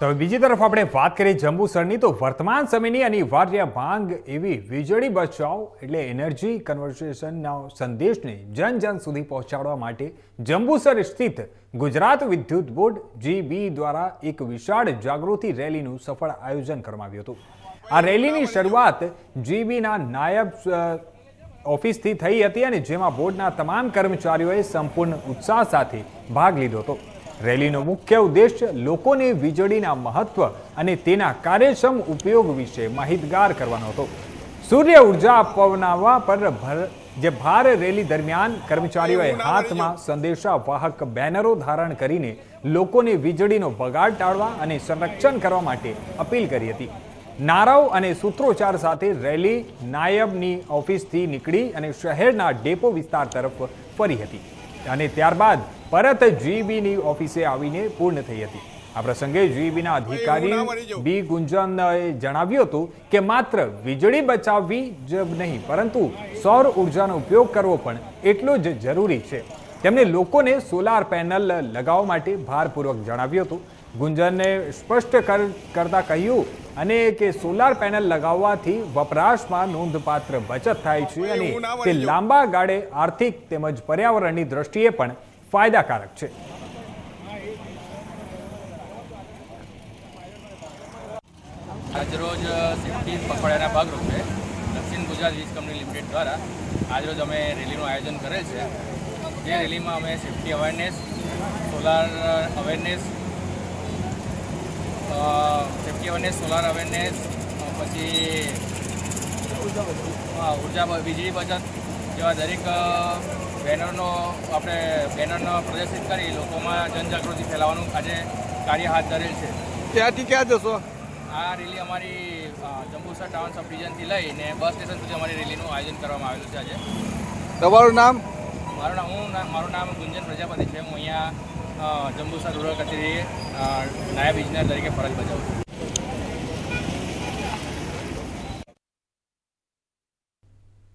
તો હવે બીજી તરફ આપણે વાત કરીએ જંબુસરની તો વર્તમાન સમયની અનિવાર્ય માંગ એવી વીજળી બચાવ એટલે એનર્જી કન્વર્સેશનના સંદેશને જન જન સુધી પહોંચાડવા માટે જંબુસર સ્થિત ગુજરાત વિદ્યુત બોર્ડ જીબી દ્વારા એક વિશાળ જાગૃતિ રેલીનું સફળ આયોજન કરવામાં આવ્યું હતું. આ રેલીની શરૂઆત જીબીના નાયબ ઓફિસથી થઈ હતી અને જેમાં બોર્ડના તમામ કર્મચારીઓએ સંપૂર્ણ ઉત્સાહ સાથે ભાગ લીધો હતો. રેલીનો મુખ્ય ઉદ્દેશ લોકોને વીજળીના મહત્વ અને તેના કાર્યક્ષમ ઉપયોગ વિશે માહિતગાર કરવાનો હતો. સૂર્ય ઊર્જા અપનાવવા પર ભર જે ભાર રેલી દરમિયાન કર્મચારીઓએ હાથમાં સંદેશાવાહક બેનરો ધારણ કરીને લોકોને વીજળીનો બગાડ ટાળવા અને સંરક્ષણ કરવા માટે અપીલ કરી હતી. નારાઓ અને સૂત્રોચ્ચાર સાથે રેલી નાયબની ઓફિસથી નીકળી અને શહેરના ડેપો વિસ્તાર તરફ ફરી હતી. અને ત્યારબાદ પરત જીબીની ઓફિસે આવીને પૂર્ણ થઈ હતી. આ પ્રસંગે જીબીના અધિકારી બી ગુંજનએ જણાવ્યું હતું કે માત્ર વીજળી બચાવવી જ નહીં પરંતુ સૌર ઉર્જાનો ઉપયોગ કરવો પણ એટલો જ જરૂરી છે. તેમણે લોકોને સોલાર પેનલ લગાવવા માટે ભારપૂર્વક જણાવ્યું હતું. ગુંજને સ્પષ્ટ કર- કરતા કહ્યું અને કે સોલાર પેનલ લગાવવાથી વપરાશમાં નોંધપાત્ર બચત થાય છે અને તે લાંબા ગાળે આર્થિક તેમજ પર્યાવરણની દ્રષ્ટિએ પણ ફાયદાકારક છે. આજરોજ સેફ્ટી પખવાડિયાના ભાગરૂપે દક્ષિણ ગુજરાત વીજ કંપની લિમિટેડ દ્વારા આજરોજ અમે રેલીનું આયોજન કરેલ છે. જે રેલીમાં અમે safety awareness solar awareness safety awareness solar awareness પછી હા, ઊર્જા વીજળી બચત જેવા દરેક બેનરનો આપણે બેનરનો પ્રદર્શિત કરી લોકોમાં જનજાગૃતિ ફેલાવવાનું આજે કાર્ય હાથ ધરેલ છે. ત્યાંથી ક્યાં જશો? આ રેલી અમારી જંબુસર ટાઉન સબ ડિવિઝનથી લઈને બસ સ્ટેશન સુધી અમારી રેલીનું આયોજન કરવામાં આવેલું છે આજે. તમારું નામ? મારું નામ હું મારું નામ ગુંજન પ્રજાપતિ છે. હું અહીંયા જંબુસર રૂરલ કચેરીએ નાયબ ઇજનેર તરીકે ફરજ બજાવું છું.